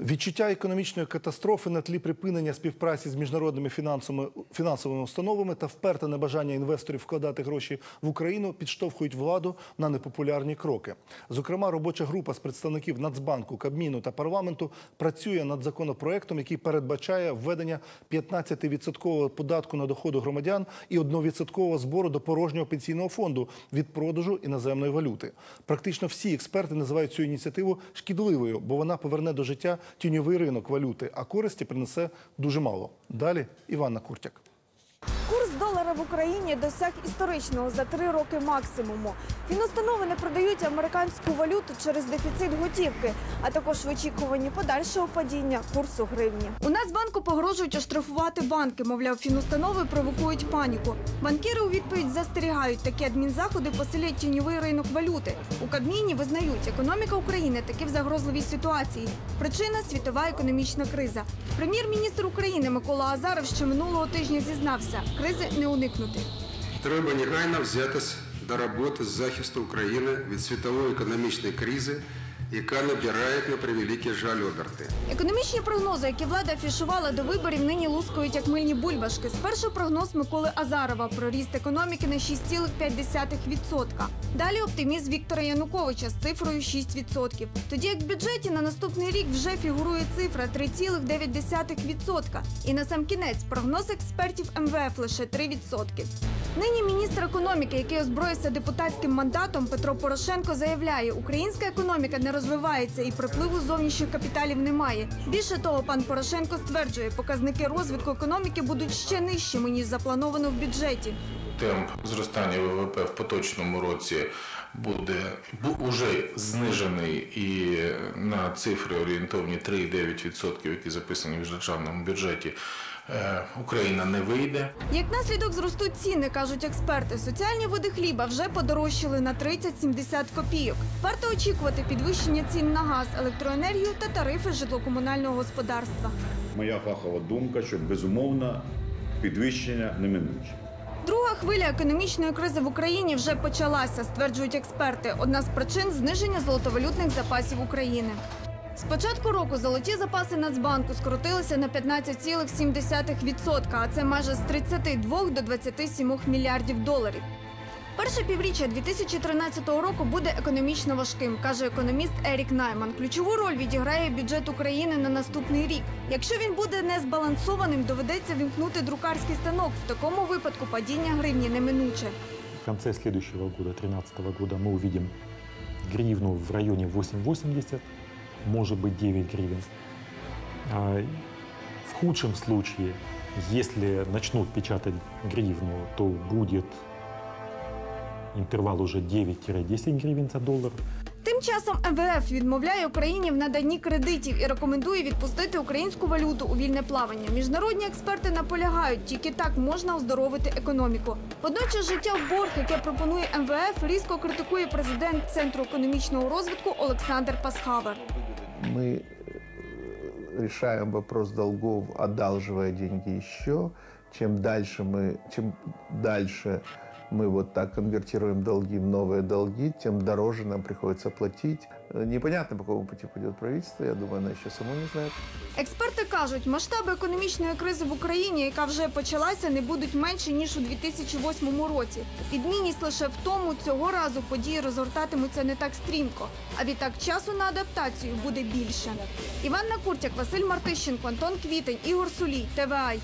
Відчуття економічної катастрофи на тлі припинення співпраці з міжнародними фінансовими, фінансовими установами та вперте небажання інвесторів вкладати гроші в Україну підштовхують владу на непопулярні кроки. Зокрема, робоча група з представників Нацбанку, Кабміну та парламенту працює над законопроектом, який передбачає введення 15% податку на доходи громадян і 1% збору до порожнього пенсійного фонду від продажу іноземної валюти. Практично всі експерти називають цю ініціативу шкідливою, бо вона поверне до життя тіньовий ринок валюти, а користі принесе дуже мало. Далі Іванна Куртяк. Долара в Україні досяг історичного за три роки максимуму. Фінустанови не продають американську валюту через дефіцит готівки, а також в очікуванні подальшого падіння курсу гривні. У Нацбанку погрожують оштрафувати банки. Мовляв, фінустанови провокують паніку. Банкіри у відповідь застерігають, такі адмінзаходи посилять тіньовий ринок валюти. У Кабміні визнають, економіка України таки в загрозливій ситуації. Причина світова економічна криза. Прем'єр-міністр України Микола Азаров ще минулого тижня зізнався, кризи не уникнути. Треба негайно взятись до роботи з захисту України від світової економічної кризи, яка набирає на превеликий жаль оберти. Економічні прогнози, які влада афішувала до виборів, нині лускають як мильні бульбашки. Спершу прогноз Миколи Азарова про ріст економіки на 6,5%. Далі оптимізм Віктора Януковича з цифрою 6%. Тоді як в бюджеті на наступний рік вже фігурує цифра 3,9%. І на сам кінець прогноз експертів МВФ лише 3%. Нині міністр економіки, який озброївся депутатським мандатом, Петро Порошенко заявляє, українська економіка не розвивається і припливу зовнішніх капіталів немає. Більше того, пан Порошенко стверджує, показники розвитку економіки будуть ще нижчими ніж заплановано в бюджеті. темп зростання ВВП в поточному році буде бу- уже знижений і на цифри орієнтовні 3,9%, які записані в державному бюджеті. Е, Україна не вийде. Як наслідок зростуть ціни, кажуть експерти. Соціальні види хліба вже подорожчали на 30-70 копійок. Варто очікувати підвищення цін на газ, електроенергію та тарифи житлокомунального господарства. Моя фахова думка, що безумовно підвищення неминуче. Друга хвиля економічної кризи в Україні вже почалася, стверджують експерти. Одна з причин зниження золотовалютних запасів України. З початку року золоті запаси Нацбанку скоротилися на 15,7%, а це майже з 32 до 27 мільярдів доларів. Перше півріччя 2013 року буде економічно важким, каже економіст Ерік Найман. Ключову роль відіграє бюджет України на наступний рік. Якщо він буде незбалансованим, доведеться вімкнути друкарський станок. В такому випадку падіння гривні неминуче. В конце следующего года, 2013 года, мы увидим гривну в районе 8,80, может быть 9 гривен. А, В худшем случае, если начнут печатать гривну, то будет интервал уже 9-10 гривен за доллар. Тим часом МВФ відмовляє Україні в наданні кредитів і рекомендує відпустити українську валюту у вільне плавання. Міжнародні експерти наполягають, тільки так можна оздоровити економіку. Водночас життя в борг, яке пропонує МВФ, різко критикує президент Центру економічного розвитку Олександр Пасхавер. мы э, решаем вопрос долгов, одалживая деньги еще. Чем дальше мы, чем дальше мы вот так конвертируем долги в новые долги, тем дороже нам приходится платить. Э, Непонятно, по какому пути пойдет правительство. Я думаю, она еще само не знает. Експерти кажуть, масштаби економічної кризи в Україні, яка вже почалася, не будуть менші ніж у 2008 році. Відмінність лише в тому, цього разу події розгортатимуться не так стрімко, а відтак часу на адаптацію буде більше. Іванна Куртяк, Василь Мартищенко, Антон Квітень, Ігор Сулій, ТВАЙ.